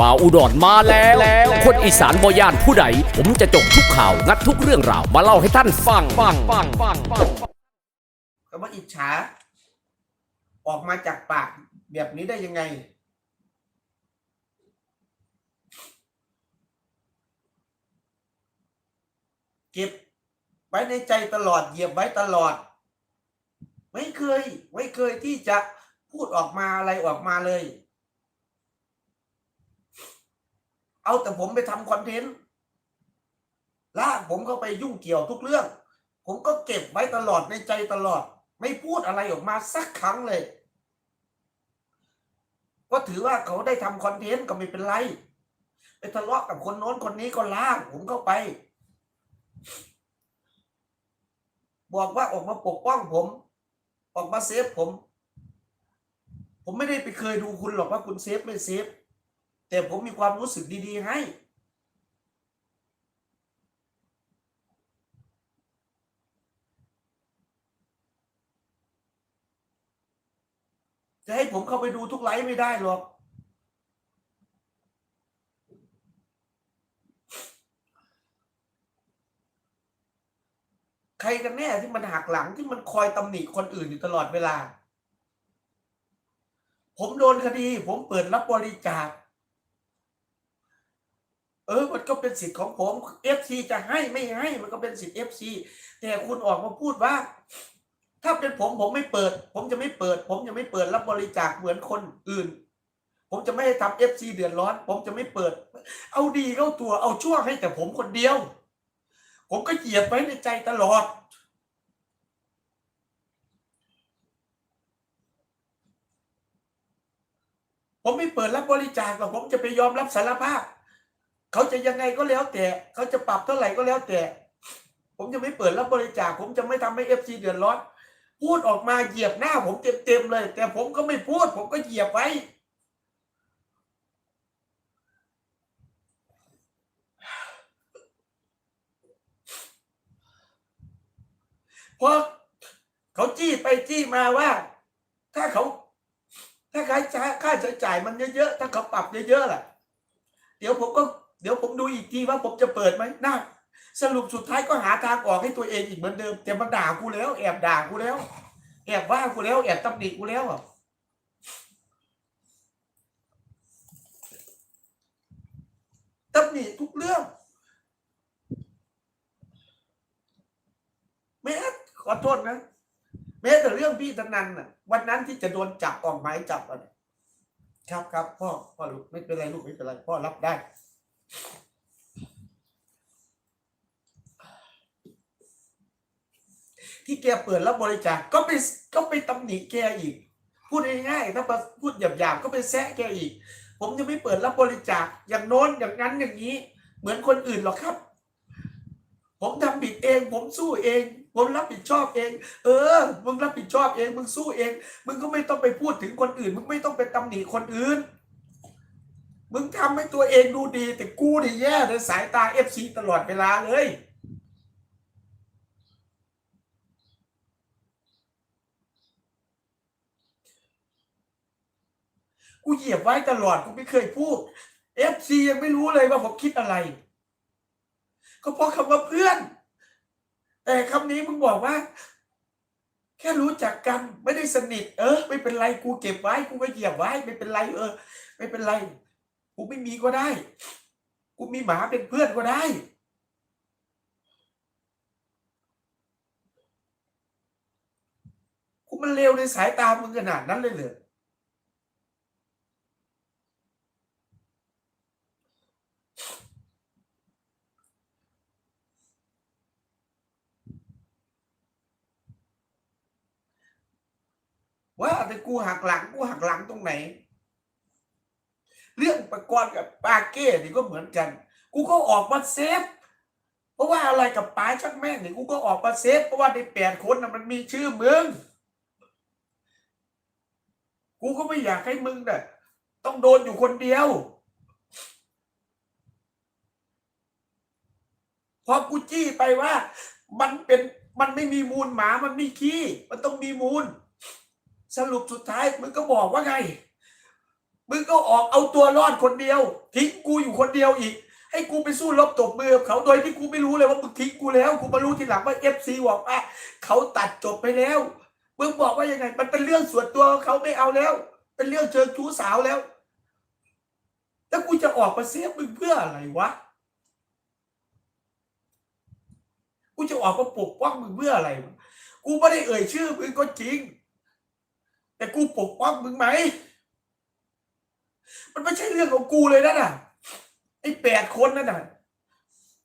บ่าวอุดรมาแล้ว คนอีสานบอย่านผู้ใด ผมจะจบทุกข่าว งัดทุกเรื่องราว มาเล่าให้ท่านฟังฟังฟังฟังฟังคำว่าอิจฉา ออกมาจากปากแบบนี้ได้ยังไง เก็บไว้ในใจตลอดเหยียบไว้ตลอด ไม่เคย ไม่เคยที่จะพูดออกมาอะไรออกมาเลย เอาแต่ผมไปทำคอนเทนต์ลากผมเข้าไปยุ่งเกี่ยวทุกเรื่อง ผมก็เก็บไว้ตลอดในใจตลอด ไม่พูดอะไรออกมาสักครั้งเลยก็ถือว่าเขาได้ทำคอนเทนต์ก็ไม่เป็นไร ไปทะเลาะกับคนโน้นคนนี้ก็ลากผมเข้าไป บอกว่าออกมาปกป้องผม ออกมาเซฟผม ผมไม่ได้ไปเคยดูคุณหรอกว่าคุณเซฟไม่เซฟ แต่ผมมีความรู้สึกดี ๆ ให้ จะให้ผมเข้าไปดูทุกไลฟ์ไม่ได้หรอก ใครกันแน่ที่มันหักหลังที่มันคอยตำหนิคนอื่นอยู่ตลอดเวลา ผมโดนคดี ผมเปิดรับบริจาค เออ มันก็เป็นสิทธิ์ของผมเอฟซีจะให้ไม่ให้ มันก็เป็นสิทธิ์เอฟซีแต่คุณออกมาพูดว่า ถ้าเป็นผมผมไม่เปิด ผมจะไม่เปิด ผมจะไม่เปิดรับบริจาคเหมือนคนอื่น ผมจะไม่ให้ทำเอฟซีเดือดร้อน ผมจะไม่เปิด เอาดีเข้าตัวเอาชั่วให้แต่ผมคนเดียว ผมก็เหยียบไว้ในใจตลอดผมไม่เปิดรับบริจาคหรอกผมจะไปยอมรับสารภาพ เขาจะยังไงก็แล้วแต่เขาจะปรับเท่าไหร่ก็แล้วแต่ ผมจะไม่เปิดรับบริจาคผมจะไม่ทำให้เอฟซีเดือดร้อนพูดออกมาเหยียบหน้าผมเต็มๆเลย แต่ผมก็ไม่พูด ผมก็เหยียบไว้เพราะเขาจี้ไปจี้มาว่า ถ้าเขา ถ้าค่าใช้ค่าใช้จ่ายมันเยอะๆถ้าเขาปรับเยอะๆล่ะ เดี๋ยวผมก็ เดี๋ยวผมดูอีกทีว่าผมจะเปิดไหมน่าสรุปสุดท้ายก็หาทางออกให้ตัวเองอีกเหมือนเดิมแต่มันด่ากูแล้ว แอบด่ากูแล้ว แอบว่ากูแล้วแอบตำหนิกูแล้วอะตำหนิทุกเรื่องแม้ขอโทษนะแม้แต่เรื่องพี่ธนันน่ะ วันนั้นที่จะโดนจับออกหมายจับอะเนี่ยครับครับพ่อพ่อลูกไม่เป็นไรลูกไม่เป็นไรพ่อรับได้ ที่แกเปิดรับบริจาคก็ไปก็ไปตำหนิแกอีก พูดง่ายๆถ้าพูดหยาบๆก็ไปแซะแกอีก ผมจะไม่เปิดรับบริจาคอย่างโน้นอย่างนั้นอย่างนี้ เหมือนคนอื่นหรอกครับ ผมทำผิดเอง ผมสู้เอง ผมรับผิดชอบเอง เออมึงรับผิดชอบเอง มึงสู้เอง มึงก็ไม่ต้องไปพูดถึงคนอื่น มึงไม่ต้องไปตำหนิคนอื่น มึงทำให้ตัวเองดูดี แต่กูนี่แย่ในสายตาเอฟซีตลอดเวลาเลย กูเหยียบไว้ตลอดกูไม่เคยพูดเอฟซียังไม่รู้เลยว่าผมคิดอะไร ก็เพราะคำว่าเพื่อน แต่คำนี้มึงบอกว่า แค่รู้จักกันไม่ได้สนิท เออ ไม่เป็นไรกูเก็บไว้ กูก็เหยียบไว้ ไม่เป็นไร เออ ไม่เป็นไร กูไม่มีก็ได้ กูมีหมาเป็นเพื่อนก็ได้ กูมันเลวในสายตามึงขนาดนั้นเลยเหรอว่าแต่กูหักหลังกูหักหลังตรงไหน เรื่องประกอบกับปาเก้นี่ก็เหมือนกัน กูก็ออกมาเซฟ เพราะว่าอะไรกับป้าชักแม่งนี่กูก็ออกมาเซฟ เพราะว่าในแปดคนน่ะมันมีชื่อมึง กูก็ไม่อยากให้มึงน่ะต้องโดนอยู่คนเดียว พอกูจี้ไปว่า มันเป็นมันไม่มีมูลหมามันมีขี้ มันต้องมีมูล สรุปสุดท้ายมึงก็บอกว่าไง มึงก็ออกเอาตัวรอดคนเดียว ทิ้งกูอยู่คนเดียวอีก ให้กูไปสู้รบตบมือกับเขาโดยที่กูไม่รู้เลยว่ามึงทิ้งกูแล้วกูมารู้ทีหลังว่าเอฟซีบอกว่าเขาตัดจบไปแล้วมึงบอกว่ายังไง มันเป็นเรื่องส่วนตัวเขาไม่เอาแล้ว เป็นเรื่องเชิงชู้สาวแล้ว แล้วกูจะออกมาเซฟมึงเพื่ออะไรวะกูจะออกมาปกป้องมึงเพื่ออะไรกูไม่ได้เอ่ยชื่อมึงก็จริง แต่กูปกป้องมึงไหม มันไม่ใช่เรื่องของกูเลยนะน่ะไอ้แปดคนนั่นน่ะ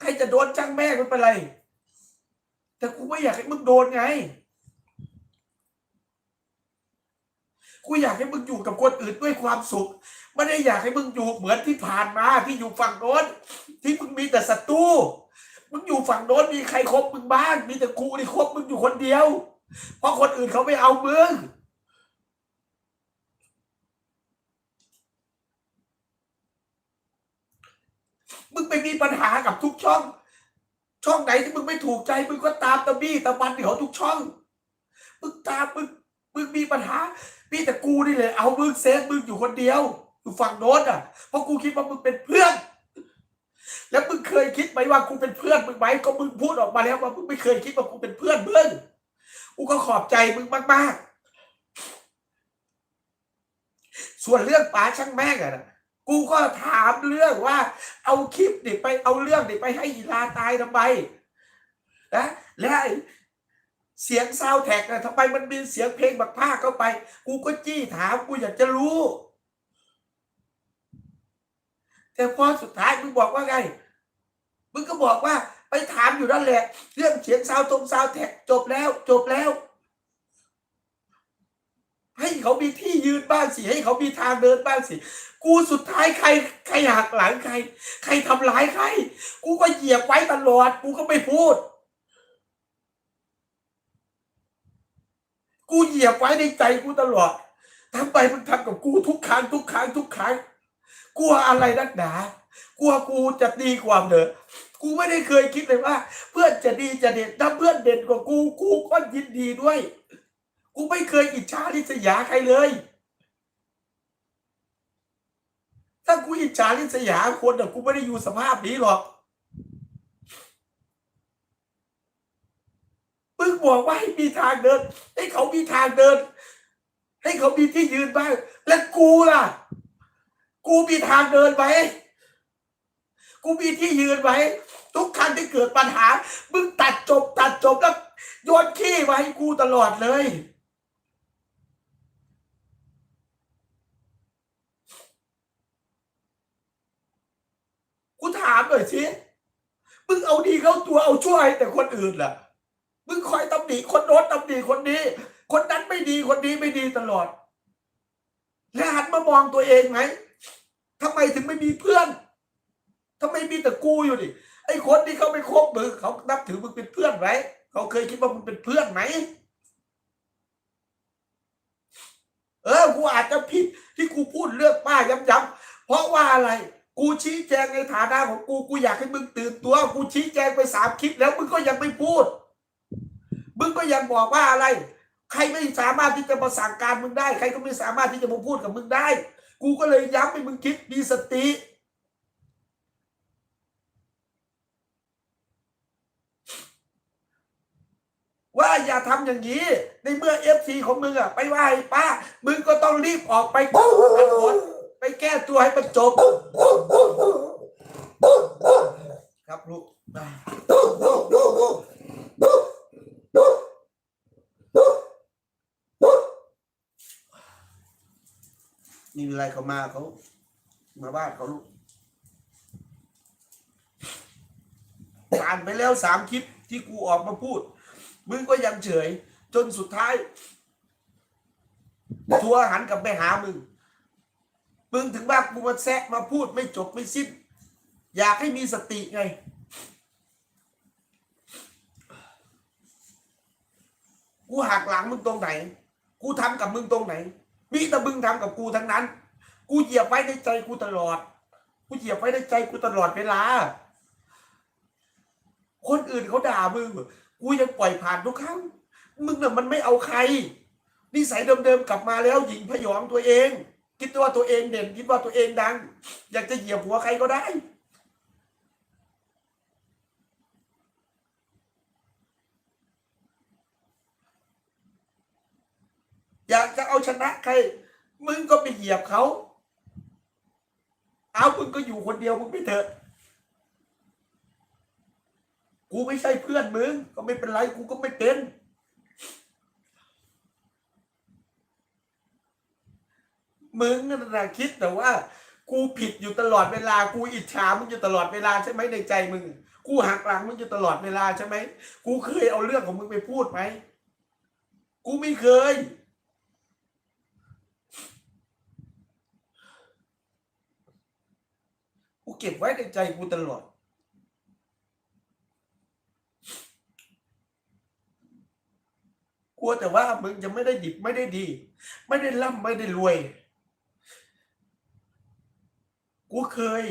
ใครจะโดนจ้างแม่มันเป็นไร แต่กูไม่อยากให้มึงโดนไง กูอยากให้มึงอยู่กับคนอื่นด้วยความสุข ไม่ได้อยากให้มึงอยู่เหมือนที่ผ่านมาที่อยู่ฝั่งโน้นที่มึงมีแต่ศัตรูมึงอยู่ฝั่งโน้นมีใครคบมึงบ้าง มีแต่กูที่คบมึงอยู่คนเดียว เพราะคนอื่นเขาไม่เอามึง มึงไปมีปัญหากับทุกช่อง ช่องไหนที่มึงไม่ถูกใจ มึงก็ตามตะบี้ตะบันที่เขาทุกช่อง มึงตามมึงมึงมีปัญหามีแต่กูนี่แหละเอามึงเซฟมึงอยู่คนเดียวอยู่ฝั่งโน้นอะ เพราะกูคิดว่ามึงเป็นเพื่อน แล้วมึงเคยคิดไหมว่ากูเป็นเพื่อนมึงไหมก็มึงพูดออกมาแล้วว่ามึงไม่เคยคิดว่ากูเป็นเพื่อนมึงกูก็ขอบใจมึงมากๆ ส่วนเรื่องป๋าช่างแม่งอะนะ กูก็ถามเรื่องว่า เอาคลิปนี่ไปเอาเรื่องนี่ไปให้อีลาตายทำไมนะและเสียงซาวแท็กนะทำไมมันมีเสียงเพลงบักผ้าเข้าไป กูก็จี้ถามกูอยากจะรู้ แต่พอสุดท้ายมึงบอกว่าไง มึงก็บอกว่าไปถามอยู่นั่นแหละ เรื่องเสียงซาวตรงซาวแท็กจบแล้ว จบแล้ว เขามีที่ยืนบ้างสิให้เขามีทางเดินบ้างสิกูสุดท้ายใครใครหักหลังใคร ใครทำร้ายใคร กูก็เหยียบไว้ตลอด กูก็ไม่พูด กูเหยียบไว้ในใจกูตลอดทำไมมึงทำกับกูทุกครั้งทุกครั้งทุกครั้งกลัวอะไรนักหนากลัวกูจะดีกว่าเหรอกูไม่ได้เคยคิดเลยว่า เพื่อนจะดีจะเด่นถ้าเพื่อนเด่นกว่ากูกูก็ยินดีด้วย กูไม่เคยอิจฉาริษยาใครเลย ถ้ากูอิจฉาริษยาคนอะกูไม่ได้อยู่สภาพนี้หรอกมึงบอกว่าให้มีทางเดิน ให้เขามีทางเดิน ให้เขามีที่ยืนบ้าง และกูล่ะ กูมีทางเดินไหมกูมีที่ยืนไหมทุกครั้งที่เกิดปัญหา มึงตัดจบตัดจบแล้วโยนขี้มาให้กูตลอดเลย ถามหน่อยสิ มึงเอาดีเข้าตัวเอาช่วยแต่คนอื่นล่ะ มึงคอยตำหนิคนโน้นตำหนิคนนี้ คนนั้นไม่ดีคนนี้ไม่ดีตลอด แล้วหันมามองตัวเองไหมทำไมถึงไม่มีเพื่อนทำไมมีแต่กูอยู่ดิไอ้คนที่เขาไม่คบมึงเขานับถือมึงเป็นเพื่อนไหมเขาเคยคิดว่ามึงเป็นเพื่อนไหมเออ กูอาจจะผิดที่กูพูดเรื่องป้าย้ำๆเพราะว่าอะไร กูชี้แจงในฐานะของกูกูอยากให้มึงตื่นตัว กูชี้แจงไปสามคลิปแล้วมึงก็ยังไม่พูด มึงก็ยังบอกว่าอะไร ใครไม่สามารถที่จะมาสั่งการมึงได้ ใครก็ไม่สามารถที่จะมาพูดกับมึงได้ กูก็เลยย้ำให้มึงคิดมีสติว่าอย่าทำอย่างนี้ ในเมื่อเอฟซีของมึงอะไปว่าให้ป้า มึงก็ต้องรีบออกไปขอโทษไป แก้ตัวให้มันจบ ครับลูกมีอะไรเขามาเขามาบ้านเขาลูกผ่านไปแล้วสามคลิปที่กูออกมาพูด มึงก็ยังเฉย จนสุดท้าย ทัวหันกลับไปหามึง มึงถึงว่ากูมาแซะมาพูดไม่จบไม่สิ้น อยากให้มีสติไง กูหักหลังมึงตรงไหน กูทำกับมึงตรงไหน มีแต่มึงทำกับกูทั้งนั้น กูเหยียบไว้ในใจกูตลอด กูเหยียบไว้ในใจกูตลอดเวลา คนอื่นเขาด่ามึง กูยังปล่อยผ่านทุกครั้ง มึงน่ะมันไม่เอาใครนิสัยเดิมๆกลับมาแล้วหญิงพยองตัวเอง คิดว่าตัวเองเด่นคิดว่าตัวเองดัง อยากจะเหยียบหัวใครก็ได้ อยากจะเอาชนะใคร มึงก็ไปเหยียบเขาเอามึงก็อยู่คนเดียวมึงไปเถอะ กูไม่ใช่เพื่อนมึง ก็ไม่เป็นไรกูก็ไม่เป็น มึงนั่นนะคิดแต่ว่า กูผิดอยู่ตลอดเวลา กูอิจฉามึงอยู่ตลอดเวลาใช่ไหมในใจมึง กูหักหลังมึงอยู่ตลอดเวลาใช่ไหม กูเคยเอาเรื่องของมึงไปพูดไหม กูไม่เคย กูเก็บไว้ในใจกูตลอดกลัวแต่ว่ามึงจะไม่ได้ดิบไม่ได้ดี ไม่ได้ร่ำไม่ได้รวย กูเคย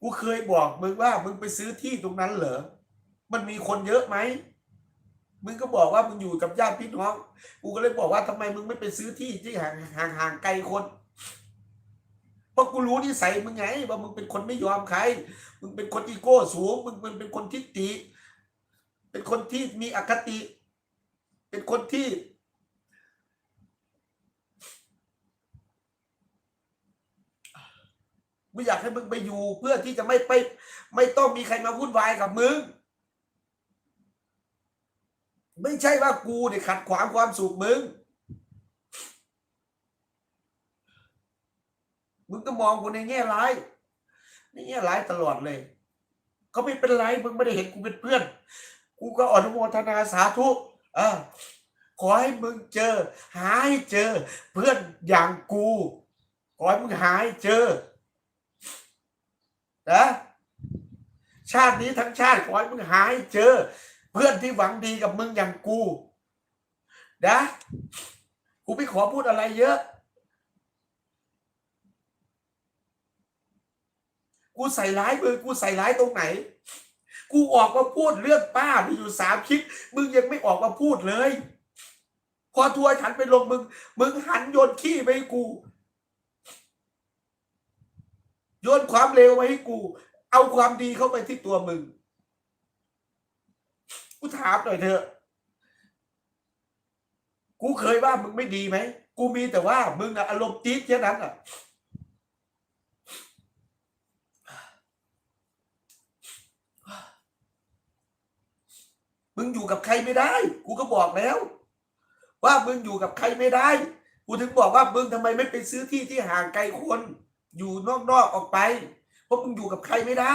กูเคยบอกมึงว่ามึงไปซื้อที่ตรงนั้นเหรอ มันมีคนเยอะไหม มึงก็บอกว่ามึงอยู่กับญาติพี่น้อง กูก็เลยบอกว่าทำไมมึงไม่ไปซื้อที่ที่ห่างห่างห่างไกลคน เพราะกูรู้นิสัยมึงไง ว่ามึงเป็นคนไม่ยอมใคร มึงเป็นคนอีโก้สูง มึงมึงเป็นคนทิฏฐิ เป็นคนที่มีอคติ เป็นคนที่ ไม่อยากให้มึงไปอยู่ เพื่อที่จะไม่ไป ไม่ต้องมีใครมาวุ่นวายกับมึง ไม่ใช่ว่ากูเนี่ยขัดขวางความสุขมึง มึงก็มองกูในแง่ร้ายในแง่ร้ายตลอดเลยก็ไม่เป็นไรมึงไม่ได้เห็นกูเป็นเพื่อน กูก็อนุโมทนาสาธุอ่าขอให้มึงเจอ หาให้เจอ เพื่อนอย่างกู ขอให้มึงหาให้เจอ นะชาตินี้ทั้งชาติขอให้มึงหาให้เจอ เพื่อนที่หวังดีกับมึงอย่างกูนะกูไม่ขอพูดอะไรเยอะ กูใส่ร้ายมึงกูใส่ร้ายตรงไหน กูออกมาพูดเรื่องป้ามีอยู่สามคลิปมึงยังไม่ออกมาพูดเลย พอทัวร์ฉันไปลงมึง มึงหันโยนขี้ไปกู โยนความเลวมาให้กู เอาความดีเข้าไปที่ตัวมึง กูถามหน่อยเถอะ กูเคยว่ามึงไม่ดีไหม กูมีแต่ว่ามึงอะอารมณ์จี๊ดแค่นั้นอะมึงอยู่กับใครไม่ได้ กูก็บอกแล้ว ว่ามึงอยู่กับใครไม่ได้ กูถึงบอกว่ามึงทำไมไม่ไปซื้อที่ที่ห่างไกลคน อยู่นอกๆออกไป เพราะมึงอยู่กับใครไม่ได้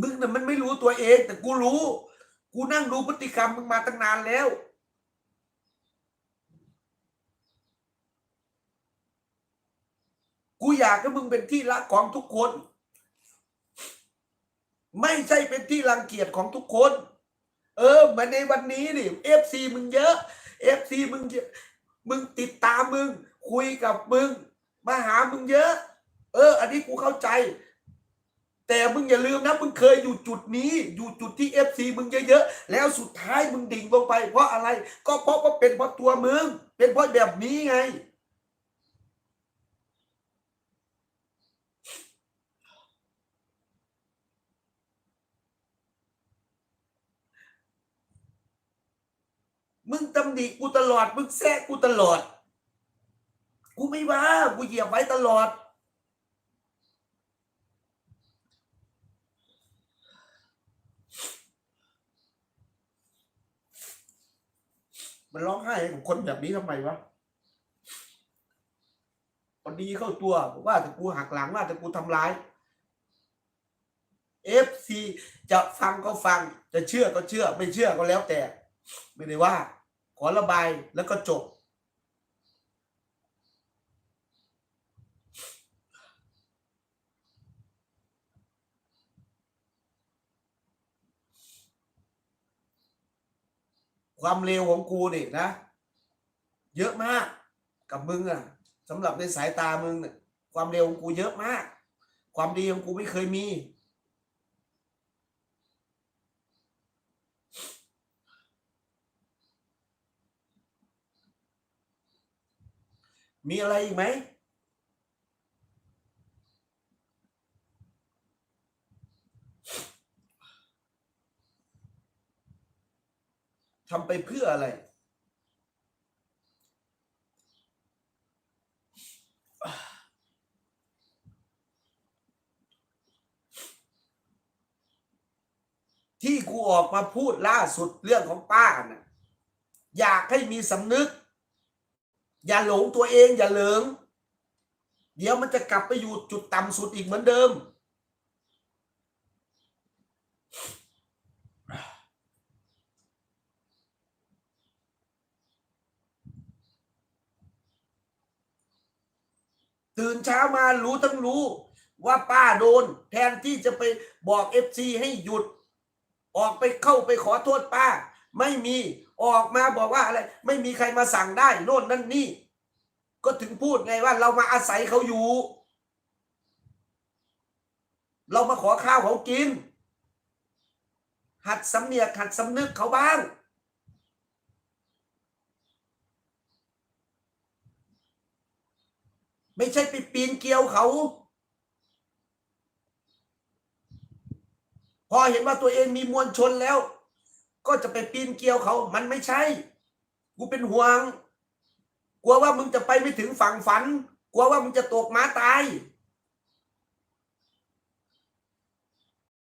มึงน่ะมันไม่รู้ตัวเอง แต่กูรู้ กูนั่งดูพฤติกรรมมึงมาตั้งนานแล้วกูอยากให้มึงเป็นที่รักของทุกคน ไม่ใช่เป็นที่รังเกียจของทุกคน เออมือนในวันนี้นี่เอฟซีมึงเยอะเอฟซีมึงเยอะมึงติดตามมึง คุยกับมึง มาหามึงเยอะ เออ อันนี้กูเข้าใจ แต่มึงอย่าลืมนะ มึงเคยอยู่จุดนี้ อยู่จุดที่เอฟซีมึงเยอะๆ แล้วสุดท้ายมึงดิ่งลงไป เพราะอะไร ก็เพราะว่าเป็นเพราะตัวมึง เป็นเพราะแบบนี้ไง มึงตำหนิกูตลอด มึงแซะกูตลอด กูไม่ว่า กูเหยียบไว้ตลอด มันร้องไห้กับคนแบบนี้ทำไมวะพอดีเข้าตัวบอกว่าแต่กูหักหลังว่าแต่กูทำร้ายเอฟซีจะฟังก็ฟัง จะเชื่อก็เชื่อ ไม่เชื่อก็แล้วแต่ ไม่ได้ว่า อระบายแล้วก็จบ ความเลวของกูนี่นะ เยอะมากกับมึงอะสำหรับในสายตามึงเนี่ยความเลวของกูเยอะมาก ความดีของกูไม่เคยมี มีอะไรอีกไหมทำไปเพื่ออะไร ที่กูออกมาพูดล่าสุดเรื่องของป้าน่ะ อยากให้มีสำนึก อย่าหลงตัวเองอย่าเหลิง เดี๋ยวมันจะกลับไปอยู่จุดต่ำสุดอีกเหมือนเดิม ตื่นเช้ามารู้ทั้งรู้ว่าป้าโดน แทนที่จะไปบอกเอฟซีให้หยุด ออกไปเข้าไปขอโทษป้า ไม่มี ออกมาบอกว่าอะไร ไม่มีใครมาสั่งได้ โน่นนั่นนี่ ก็ถึงพูดไงว่าเรามาอาศัยเขาอยู่ เรามาขอข้าวเขากิน หัดสำเนียกหัดสำนึกเขาบ้าง ไม่ใช่ไปปีนเกลียวเขาพอเห็นว่าตัวเองมีมวลชนแล้ว ก็จะไปปีนเกลียวเขา มันไม่ใช่ กูเป็นห่วง กลัวว่ามึงจะไปไม่ถึงฝั่งฝัน กลัวว่ามึงจะตกม้าตาย